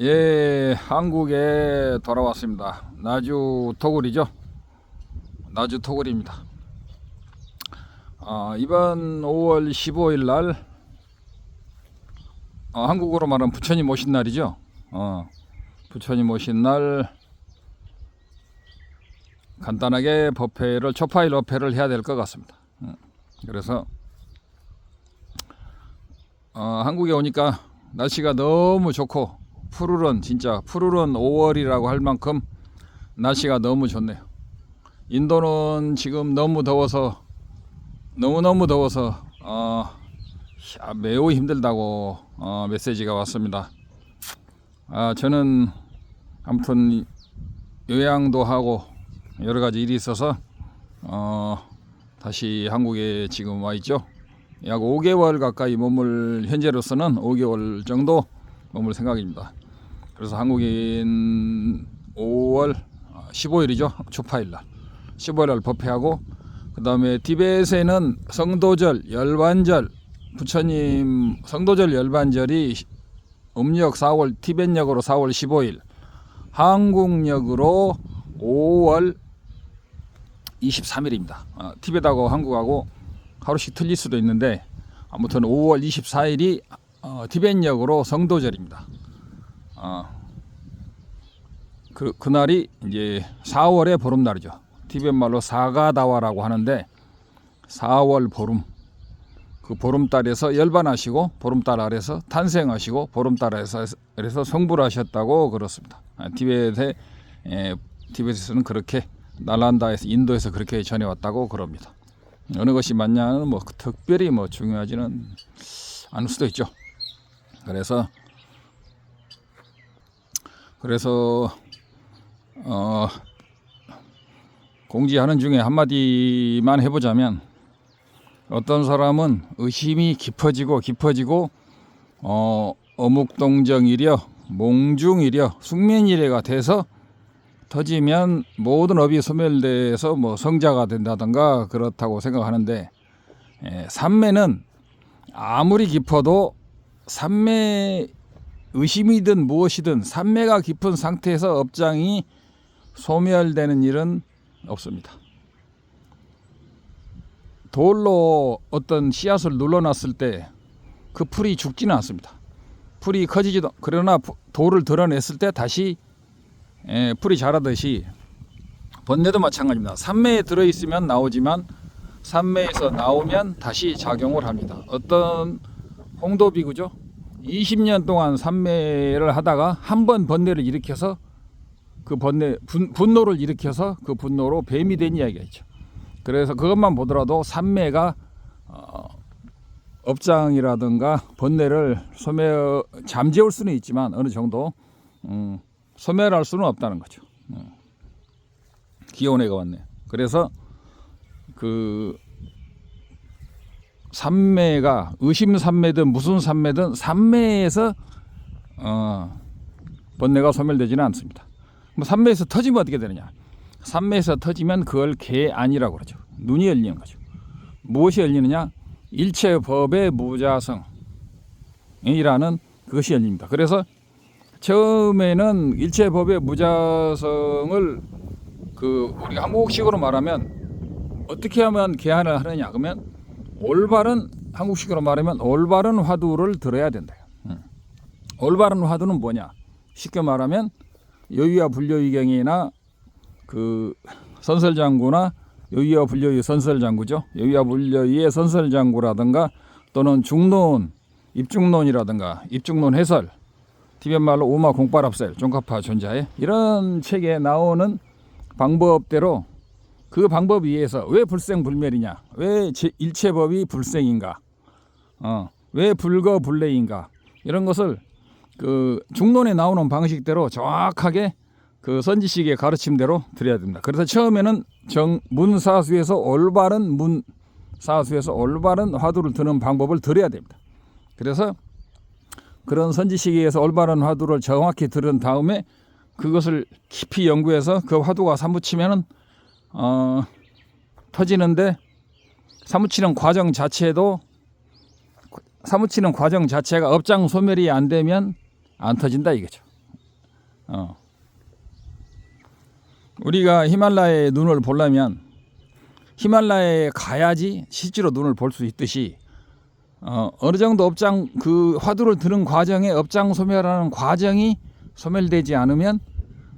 예, 한국에 돌아왔습니다. 나주 토굴이죠. 나주 토굴입니다. 아, 이번 5월 15일 날 어, 한국으로 말하면 부처님 오신 날이죠. 어, 부처님 오신 날 간단하게 법회를 초파일 법회를 해야 될 것 같습니다. 음, 그래서 어, 한국에 오니까 날씨가 너무 좋고 푸르른 진짜 푸르른 5월이라고 할 만큼 날씨가 너무 좋네요. 인도는 지금 너무 더워서 너무 너무 더워서 어, 야, 매우 힘들다고 어, 메시지가 왔습니다. 아 저는 아무튼 요양도 하고 여러 가지 일이 있어서 어, 다시 한국에 지금 와 있죠. 약 5개월 가까이 머물 현재로서는 5개월 정도 머물 생각입니다. 그래서 한국인 5월 15일이죠. 초파일 날. 15일 날 법회하고 그다음에 티벳에는 성도절, 열반절 부처님 성도절 열반절이 음력 4월 티벳력으로 4월 15일 한국력으로 5월 23일입니다. 어, 티벳하고 한국하고 하루씩 틀릴 수도 있는데 아무튼 5월 24일이 어, 티벳력으로 성도절입니다. 어, 그 그날이 이제 4월의 보름날이죠. 티벳 말로 사가다와라고 하는데 4월 보름 그 보름달에서 열반하시고 보름달 아래서 탄생하시고 보름달 아래서 그래서 성불 하셨다고 그렇습니다. 아, 티벳에 에, 티벳에서는 그렇게 날란다에서 인도에서 그렇게 전해왔다고 그럽니다. 어느 것이 맞냐는 뭐 특별히 뭐 중요하지는 않을 수도 있죠. 그래서 그래서 어 공지하는 중에 한마디만 해보자면 어떤 사람은 의심이 깊어지고 깊어지고 어 어묵동정이려 몽중이려 숙면이래가 돼서 터지면 모든 업이 소멸돼서 뭐 성자가 된다던가 그렇다고 생각하는데 에, 삼매는 아무리 깊어도 삼매 의심이든 무엇이든 삼매가 깊은 상태에서 업장이 소멸되는 일은 없습니다. 돌로 어떤 씨앗을 눌러놨을 때 그 풀이 죽지는 않습니다. 풀이 커지지도 그러나 돌을 드러냈을 때 다시 에, 풀이 자라듯이 번뇌도 마찬가지입니다. 삼매에 들어 있으면 나오지만 삼매에서 나오면 다시 작용을 합니다. 어떤 홍도비구죠. 20년 동안 삼매를 하다가 한 번 번뇌를 일으켜서 그 번뇌 분, 분노를 일으켜서 그 분노로 뱀이 된 이야기가 있죠. 그래서 그것만 보더라도 삼매가 어, 업장이라든가 번뇌를 소멸 잠재울 수는 있지만 어느 정도 음, 소멸할 수는 없다는 거죠. 음. 기온애가 왔네요. 그래서 그 삼매가 의심 삼매든 무슨 삼매든 삼매에서 어, 번뇌가 소멸되지는 않습니다. 뭐 삼매에서 터지면 어떻게 되느냐? 삼매에서 터지면 그걸 개안이라고 그러죠. 눈이 열리는 거죠. 무엇이 열리느냐? 일체 법의 무자성이라는 그것이 열립니다. 그래서 처음에는 일체 법의 무자성을 그 우리 한국식으로 말하면 어떻게 하면 개안을 하느냐 그러면 올바른 한국식으로 말하면 올바른 화두를 들어야 된다. 음. 올바른 화두는 뭐냐? 쉽게 말하면 여유와 불여의경이나 그 선설장구나 여유와 불여의 선설장구죠. 여유와 불여의 선설장구라든가 또는 중론, 입중론이라든가 입중론 해설, 티벳 말로 오마 공파랍셀, 종카파 존자에 이런 책에 나오는 방법대로 그 방법 위에서 왜 불생불멸이냐? 왜 일체법이 불생인가? 어, 왜 불거불례인가? 이런 것을 그 중론에 나오는 방식대로 정확하게 그 선지식의 가르침대로 드려야 됩니다. 그래서 처음에는 정 문사수에서 올바른 문사수에서 올바른 화두를 드는 방법을 드려야 됩니다. 그래서 그런 선지식에서 올바른 화두를 정확히 들은 다음에 그것을 깊이 연구해서 그 화두가 사무치면은 어, 터지는데 사무치는 과정 자체도 사무치는 과정 자체가 업장 소멸이 안 되면 안 터진다 이거죠. 어. 우리가 히말라야의 눈을 보려면 히말라야에 가야지 실제로 눈을 볼 수 있듯이 어, 어느 정도 업장 그 화두를 드는 과정에 업장 소멸하는 과정이 소멸되지 않으면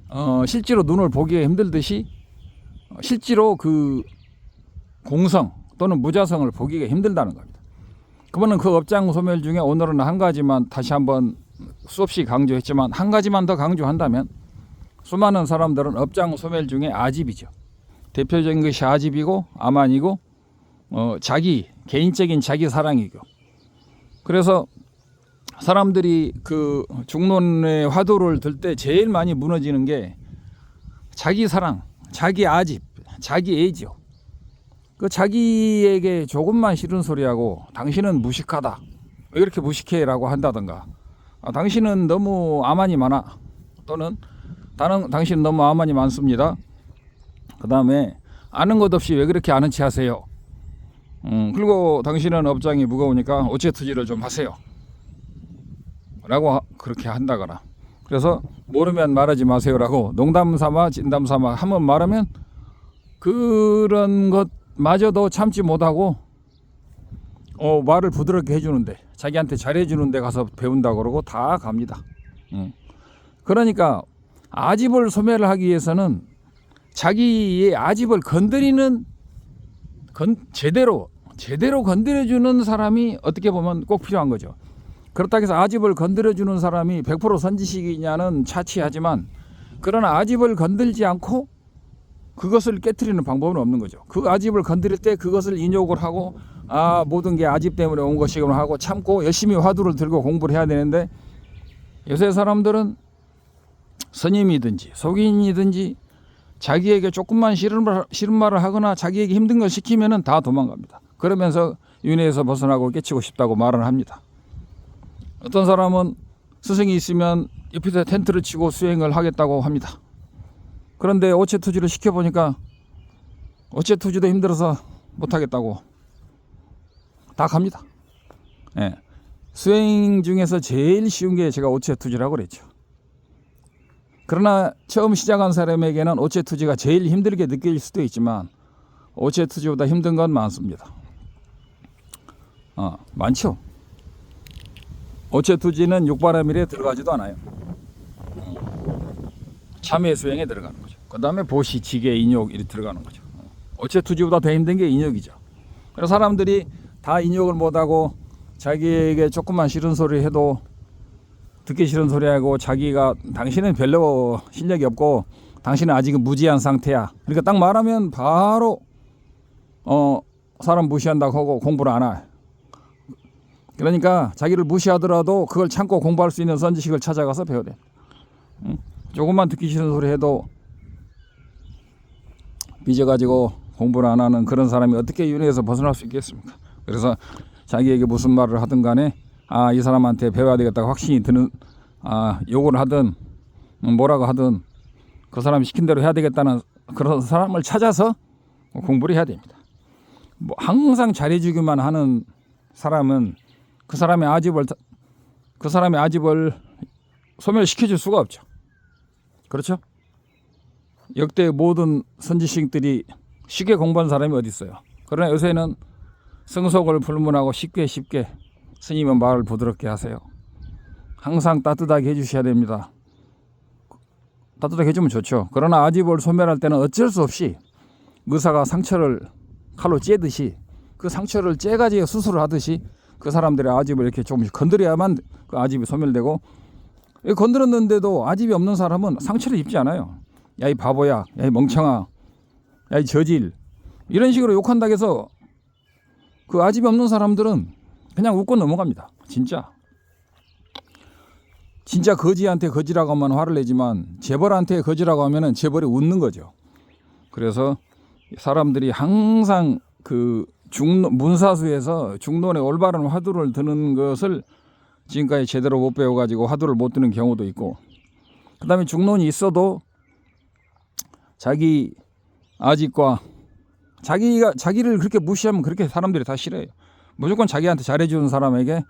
어, 실제로 눈을 보기가 힘들듯이 어, 실제로 그 공성 또는 무자성을 보기가 힘들다는 겁니다. 그러면 그 업장 소멸 중에 오늘은 한 가지만 다시 한번 수없이 강조했지만 한 가지만 더 강조한다면 수많은 사람들은 업장 소멸 중에 아집이죠. 대표적인 것이 아집이고 아만이고 어, 자기 개인적인 자기 사랑이고 그래서 사람들이 그 중론의 화두를 들 때 제일 많이 무너지는 게 자기 사랑, 자기 아집, 자기 애지요. 그 자기에게 조금만 싫은 소리하고 당신은 무식하다. 왜 이렇게 무식해라고 한다던가. 아, 당신은 너무 아만이 많아. 또는 다른 당신은 너무 아만이 많습니다. 그 다음에 아는 것 없이 왜 그렇게 아는 체 하세요? 음, 그리고 당신은 업장이 무거우니까 어체투지를 좀 하세요. 라고 하- 그렇게 한다거나. 그래서 모르면 말하지 마세요라고 농담 삼아 진담 삼아 한번 말하면 그런 것마저도 참지 못하고 어, 말을 부드럽게 해주는데 자기한테 잘해주는데 가서 배운다 그러고 다 갑니다. 음. 그러니까 아집을 소멸을 하기 위해서는 자기의 아집을 건드리는 건 제대로 제대로 건드려주는 사람이 어떻게 보면 꼭 필요한 거죠. 그렇다고 해서 아집을 건드려주는 사람이 100% 선지식이냐는 차치하지만 그러나 아집을 건들지 않고 그것을 깨뜨리는 방법은 없는 거죠. 그 아집을 건드릴 때 그것을 인욕을 하고 아 모든 게 아집 때문에 온 것이구나 하고 참고 열심히 화두를 들고 공부를 해야 되는데 요새 사람들은 스님이든지 속인이든지 자기에게 조금만 싫은, 말, 싫은 말을 하거나 자기에게 힘든 걸 시키면은 다 도망갑니다. 그러면서 윤회에서 벗어나고 깨치고 싶다고 말을 합니다. 어떤 사람은 스승이 있으면 옆에서 텐트를 치고 수행을 하겠다고 합니다. 그런데 오체 투지를 시켜보니까 오체 투지도 힘들어서 못하겠다고 다 갑니다. 예. 수행 중에서 제일 쉬운 게 제가 오체 투지라고 그랬죠. 그러나 처음 시작한 사람에게는 오체 투지가 제일 힘들게 느낄 수도 있지만 오체 투지보다 힘든 건 많습니다. 어, 많죠. 오체투지는 육바라밀에 들어가지도 않아요. 참회 수행에 들어가는 거죠. 그 다음에 보시, 지계, 인욕 이렇게 들어가는 거죠. 오체투지보다 더 힘든 게 인욕이죠. 그래서 사람들이 다 인욕을 못하고 자기에게 조금만 싫은 소리 해도 듣기 싫은 소리 하고 자기가 당신은 별로 실력이 없고 당신은 아직은 무지한 상태야. 그러니까 딱 말하면 바로 어 사람 무시한다고 하고 공부를 안 해. 그러니까 자기를 무시하더라도 그걸 참고 공부할 수 있는 선지식을 찾아가서 배워야 돼. 응? 조금만 듣기 싫은 소리 해도 삐져가지고 공부를 안 하는 그런 사람이 어떻게 윤회에서 벗어날 수 있겠습니까? 그래서 자기에게 무슨 말을 하든 간에 아 이 사람한테 배워야 되겠다고 확신이 드는 아 요구를 하든 뭐라고 하든 그 사람이 시킨 대로 해야 되겠다는 그런 사람을 찾아서 공부를 해야 됩니다. 뭐 항상 잘해주기만 하는 사람은 그 사람의 아집을 그 사람의 아집을 소멸시켜줄 수가 없죠. 그렇죠? 역대 모든 선지식들이 쉽게 공부한 사람이 어디 있어요? 그러나 요새는 성속을 불문하고 쉽게 쉽게 스님은 말을 부드럽게 하세요. 항상 따뜻하게 해주셔야 됩니다. 따뜻하게 해주면 좋죠. 그러나 아집을 소멸할 때는 어쩔 수 없이 의사가 상처를 칼로 째듯이 그 상처를 째가지고 수술을 하듯이 그 사람들의 아집을 이렇게 조금씩 건드려야만 그 아집이 소멸되고 이 건드렸는데도 아집이 없는 사람은 상처를 입지 않아요. 야 이 바보야, 야 이 멍청아, 야 이 저질 이런 식으로 욕한다고 해서 그 아집이 없는 사람들은 그냥 웃고 넘어갑니다. 진짜. 진짜 거지한테 거지라고 하면 화를 내지만 재벌한테 거지라고 하면은 재벌이 웃는 거죠. 그래서 사람들이 항상 그 중론 문사수에서 중론의 올바른 화두를 드는 것을 지금까지 제대로 못 배워가지고 화두를 못 드는 경우도 있고 그 다음에 중론이 있어도 자기 아직과 자기가 자기를 그렇게 무시하면 그렇게 사람들이 다 싫어요. 무조건 자기한테 잘해주는 사람에게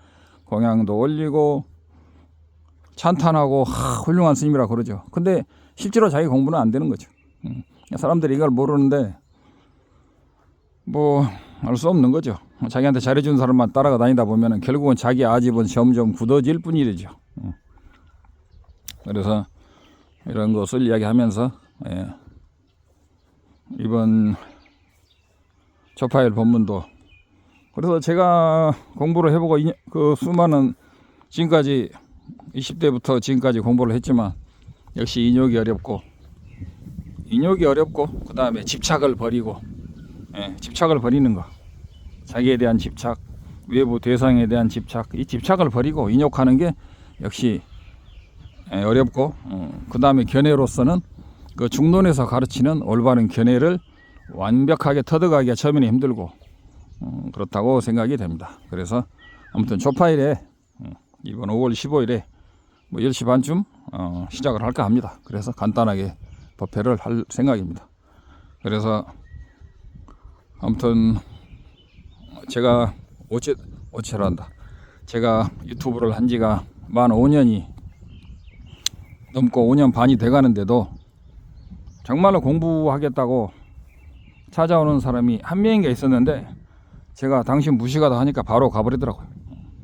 공양도 올리고 찬탄하고 하, 훌륭한 스님이라 그러죠. 근데 실제로 자기 공부는 안 되는 거죠. 음. 사람들이 이걸 모르는데 뭐 알 수 없는 거죠. 자기한테 잘해준 사람만 따라가 다니다 보면은 결국은 자기 아집은 점점 굳어질 뿐이죠. 음. 그래서 이런 것을 이야기하면서 예. 이번 조파일 본문도 그래서 제가 공부를 해보고 이- 그 수많은 지금까지 20대부터 지금까지 공부를 했지만 역시 인욕이 어렵고 인욕이 어렵고 그 다음에 집착을 버리고 예, 집착을 버리는 거 자기에 대한 집착 외부 대상에 대한 집착 이 집착을 버리고 인욕하는 게 역시 예, 어렵고 그 다음에 견해로서는 그 중론에서 가르치는 올바른 견해를 완벽하게 터득하기가 처음에는 힘들고 음, 그렇다고 생각이 됩니다. 그래서 아무튼 조파일에 음, 이번 5월 15일에 뭐 10시 반쯤 어, 시작을 할까 합니다. 그래서 간단하게 법회를 할 생각입니다. 그래서 아무튼 제가 오체 오체란다. 제가 유튜브를 한 지가 만 5년이 넘고 5년 반이 돼 가는데도 정말로 공부하겠다고 찾아오는 사람이 한 명인가 있었는데 제가 당신 무시가다 하니까 바로 가버리더라고요.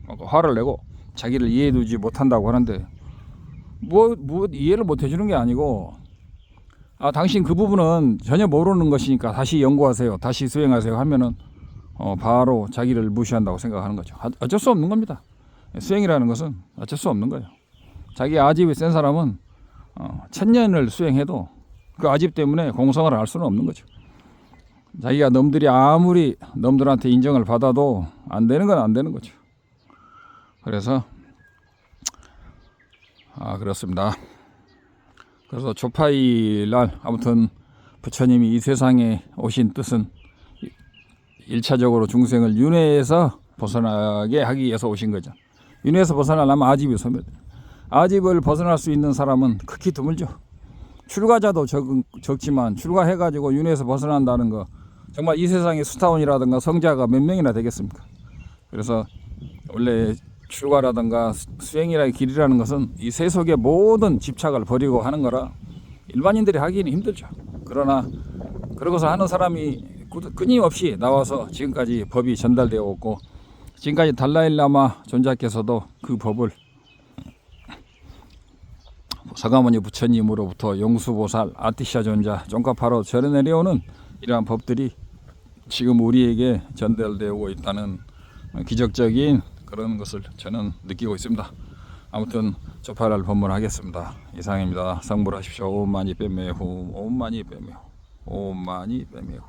어, 화를 내고 자기를 이해해두지 못한다고 하는데 뭐, 뭐 이해를 못 해주는 게 아니고 아 당신 그 부분은 전혀 모르는 것이니까 다시 연구하세요, 다시 수행하세요 하면은 어, 바로 자기를 무시한다고 생각하는 거죠. 아- 어쩔 수 없는 겁니다. 수행이라는 것은 어쩔 수 없는 거예요. 자기 아집이 센 사람은 어, 천년을 수행해도 그 아집 때문에 공성을 할 수는 없는 거죠. 자기가 놈들이 아무리 놈들한테 인정을 받아도 안 되는 건 안 되는 거죠. 그래서 아 그렇습니다. 그래서 조파일 날 아무튼 부처님이 이 세상에 오신 뜻은 일차적으로 중생을 윤회에서 벗어나게 하기 위해서 오신 거죠. 윤회에서 벗어나려면 아집이 소멸. 아집을 벗어날 수 있는 사람은 극히 드물죠. 출가자도 적, 적지만 출가해가지고 윤회에서 벗어난다는 거 정말 이 세상에 스타원이라든가 성자가 몇 명이나 되겠습니까? 그래서 원래 출가라든가 수- 수행이라의 길이라는 것은 이 세속의 모든 집착을 버리고 하는 거라 일반인들이 하기는 힘들죠. 그러나 그러고서 하는 사람이 꾸- 끊임없이 나와서 지금까지 법이 전달되어 왔고 지금까지 달라일라마 존자께서도 그 법을 사가모니 부처님으로부터 용수보살 아티샤 존자 쫑카파로 절에 내려오는 이러한 법들이 지금 우리에게 전달되고 있다는 기적적인 그런 것을 저는 느끼고 있습니다. 아무튼 조파를 법문하겠습니다. 이상입니다. 성불하십시오. 옴마니 빼매후 옴마니 빼매후 옴마니 빼매후